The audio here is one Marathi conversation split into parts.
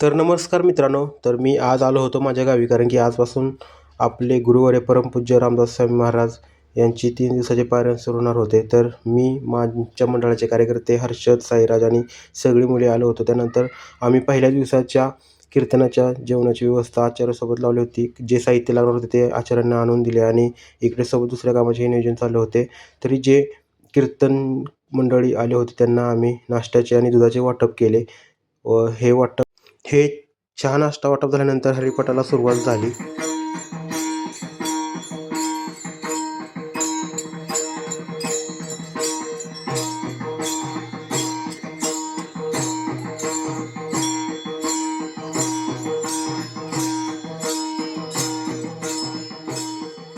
तर नमस्कार मित्रांनो तर मी आज आलो होतो माझ्या गावी कारण की आजपासून आपले गुरुवारे परमपूज्य रामदास स्वामी महाराज यांची तीन दिवसाचे पारायण सुरू होणार होते. तर मी माझ्या मंडळाचे कार्यकर्ते हर्षद साईराज आणि सगळी मुले आलो होतो. त्यानंतर आम्ही पहिल्या दिवसाच्या कीर्तनाच्या जेवणाची व्यवस्था आचार्यासोबत लावली होती. जे साहित्य लागणार होते ते आचार्यांना आणून दिले आणि इकडे सोबत दुसऱ्या कामाचे नियोजन चालले होते. तरी जे कीर्तन मंडळी आले होते त्यांना आम्ही नाश्त्याचे आणि दुधाचे वाटप केले. व हे वाटप हे चहा नाश्ता वाटप झाल्यानंतर हरिपाठाला सुरुवात झाली.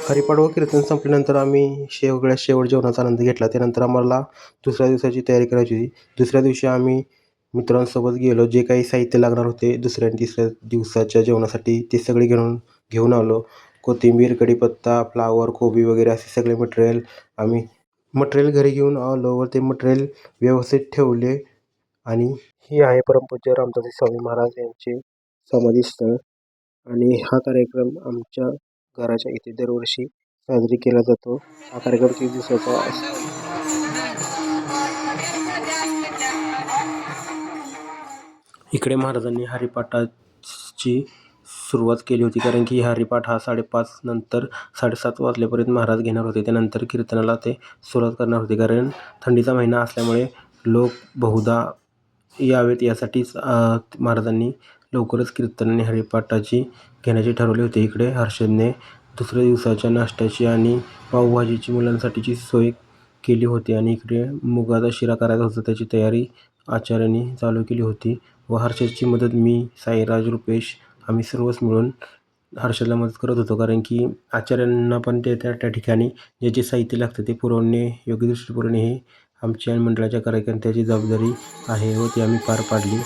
हरिपाठ व कीर्तन संपल्यानंतर आम्ही शेवगळ्या शेवट जेवणाचा आनंद घेतला. त्यानंतर आम्हाला दुसऱ्या दिवसाची तयारी करायची होती. दुसऱ्या दिवशी आम्ही मित्रांसोबत गेलो जे काही साहित्य लागणार होते दुसऱ्या आणि तिसऱ्या दिवसाच्या जेवणासाठी ते सगळे घेऊन घेऊन आलो. कोथिंबीर कढीपत्ता फ्लावर कोबी वगैरे असे सगळे मटेरियल आम्ही मटेरियल घरी घेऊन आलो व ते मटेरियल व्यवस्थित ठेवले. आणि ही आहे परमपूज्य रामदासी स्वामी महाराज यांचे समाधीस्थळ. आणि हा कार्यक्रम आमच्या घराच्या इथे दरवर्षी साजरी केला जातो. हा कार्यक्रम तीस दिवसाचा असतो इकडे महाराजांनी हरिपाठाची सुरुवात केली होती. कारण की हरिपाठ हा साडेपाच नंतर साडेसात वाजल्यापर्यंत महाराज घेणार होते. त्यानंतर कीर्तनाला ते सुरुवात करणार होते. कारण थंडीचा महिना असल्यामुळे लोक बहुधा यावेत. यासाठीच महाराजांनी लवकरच कीर्तन आणि हरिपाठाची घेण्याचे ठरवले होते. इकडे हर्षदने दुसऱ्या दिवसाच्या नाश्त्याची आणि पावभाजीची मुलांसाठीची सोय केली होती. आणि इकडे मुगाचा शिरा करायचा होता. त्याची तयारी आचार्यांनी चालू केली होती. व हर्षदची मदत मी साईराज रुपेश आम्ही सर्वच मिळून हर्षदला मदत करत होतो. कारण की आचार्यांना पण ते त्या त्या ठिकाणी जे जे साहित्य लागतं ते पुरवणे योग्य दृष्टी पुरवणे हे आमच्या मंडळाच्या कार्यकर्त्याची जबाबदारी आहे व ती आम्ही पार पाडली.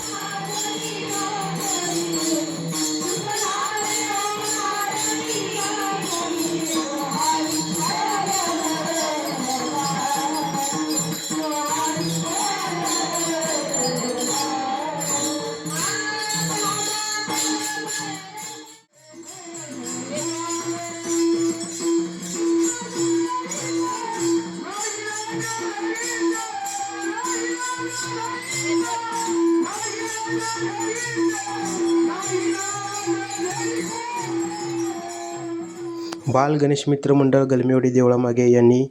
बाल गणेश मित्र मंडळ गलमेवडी देवळामागे यांनी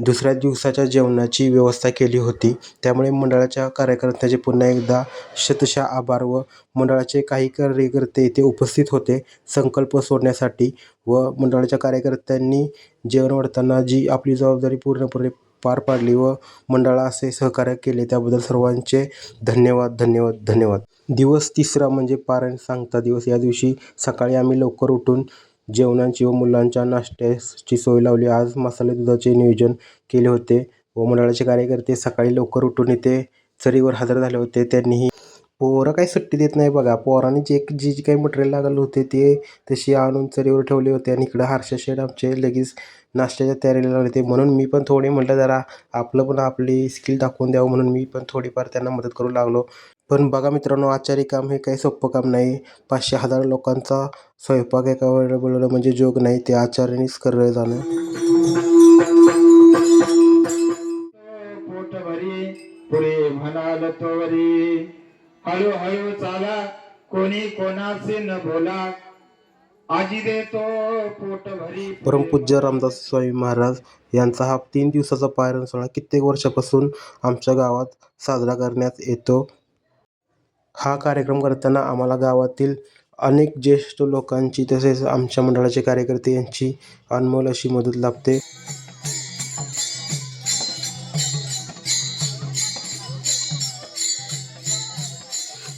दुसऱ्या दिवसाच्या जेवणाची व्यवस्था केली होती. त्यामुळे मंडळाच्या कार्यकर्त्याचे पुन्हा एकदा शतशा आभार व मंडळाचे काही कार्यकर्ते इथे उपस्थित होते. संकल्प सोडण्यासाठी व मंडळाच्या कार्यकर्त्यांनी जेवण वाढताना जी आपली जबाबदारी पूर्णपणे पार पाडली व मंडळा असे सहकार्य केले त्याबद्दल सर्वांचे धन्यवाद धन्यवाद धन्यवाद. दिवस तिसरा म्हणजे पारायण सांगता दिवस. या दिवशी सकाळी आम्ही लवकर उठून जेवणाची व मुलांच्या नाश्त्याची सोय लावली. आज मसाले दुधाचे नियोजन केले होते व मंडळाचे कार्यकर्ते सकाळी लवकर उठून इथे चरीवर हजर झाले होते. त्यांनीही पोरं काही सुट्टी देत नाही बघा. पोरांनी जे जी जी काही मटेरियल लागलं होते ते तशी आणून चरीवर ठेवले होते आणि इकडं हर्षद शेड आमचे लगेच नाश्त्याच्या तयारीला लागले होते. म्हणून मी पण थोडे म्हटलं जरा आपलं पण आपली स्किल दाखवून द्यावं. म्हणून मी पण थोडीफार त्यांना मदत करू लागलो. पण बघा मित्रांनो आचारी काम हे काही सोपं काम नाही. पाचशे हजार लोकांचा स्वयंपाक एका वेळेला बोलवलं म्हणजे जोग नाही ते आचार्यानेच करलं जाणं. पोट भरी पुढे म्हणाल तोवरी. हळूहळू चाला कोणी कोणाचे न बोला. आजी देतो पोट भरी परमपूज्य रामदास स्वामी महाराज यांचा हा तीन दिवसाचा पारायण सोहळा कित्येक वर्षापासून आमच्या गावात साजरा करण्यात येतो. हा कार्यक्रम करताना आम्हाला गावातील अनेक ज्येष्ठ लोकांची तसेच आमच्या मंडळाचे कार्यकर्ते यांची अनमोल अशी मदत लाभते.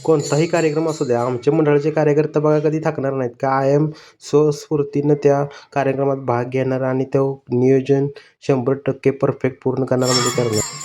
कोणताही कार्यक्रम असू द्या आमच्या मंडळाचे कार्यकर्ते बघा कधी थकणार नाहीत कायम स्वस्फूर्तीनं त्या कार्यक्रमात भाग घेणार आणि तो नियोजन शंभर टक्के परफेक्ट पूर्ण करणार म्हणजे करणार.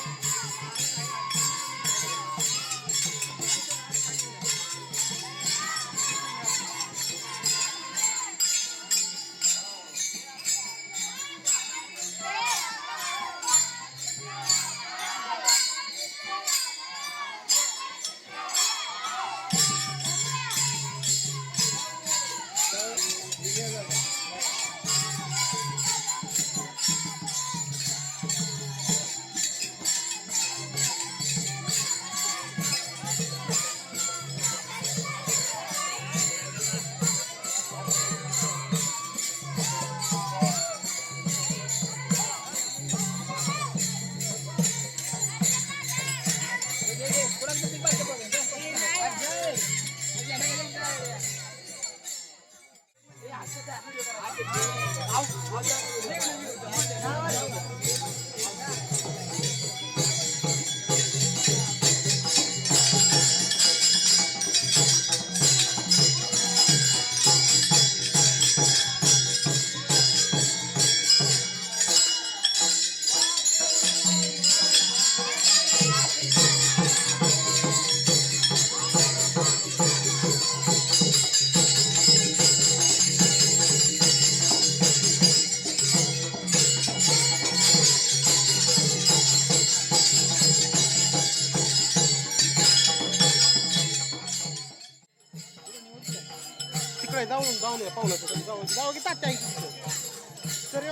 जाऊन जाऊन ये पाहुण्याचं जाऊन जाऊ की तात्या इकडे सर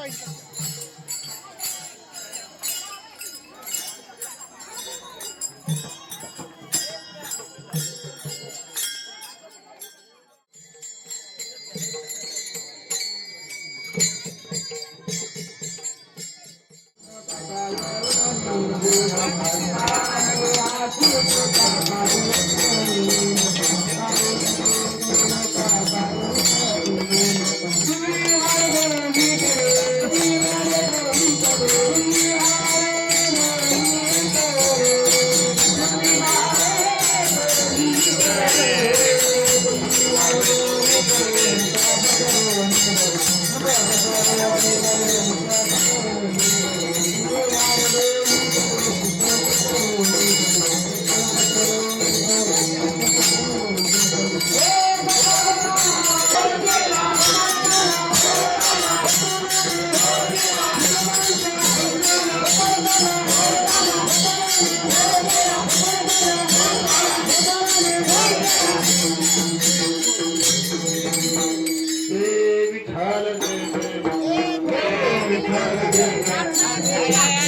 हे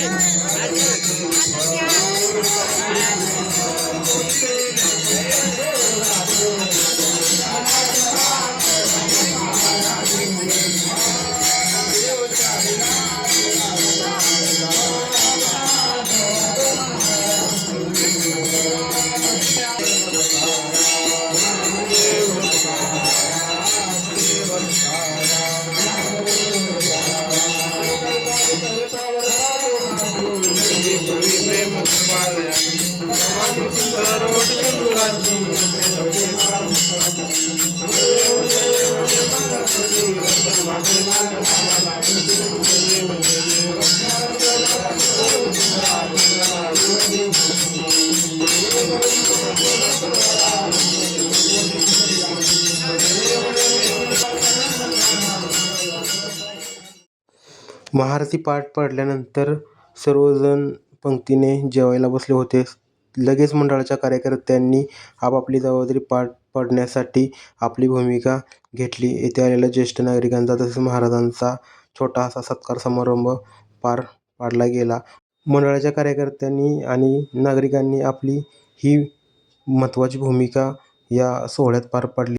विठ्ठल महाआरती पार पडल्यानंतर सर्वजण पंक्तीने जेवायला बसले होते. लगेच मंडळाच्या कार्यकर्त्यांनी आपापली जबाबदारी पार पाडण्यासाठी आपली भूमिका घेतली. येथे आलेल्या ज्येष्ठ नागरिकांचा तसेच महाराजांचा छोटासा सत्कार समारंभ पार पाडला गेला. मंडळाच्या कार्यकर्त्यांनी आणि नागरिकांनी आपली ही महत्त्वाची भूमिका या सोहळ्यात पार पाडली.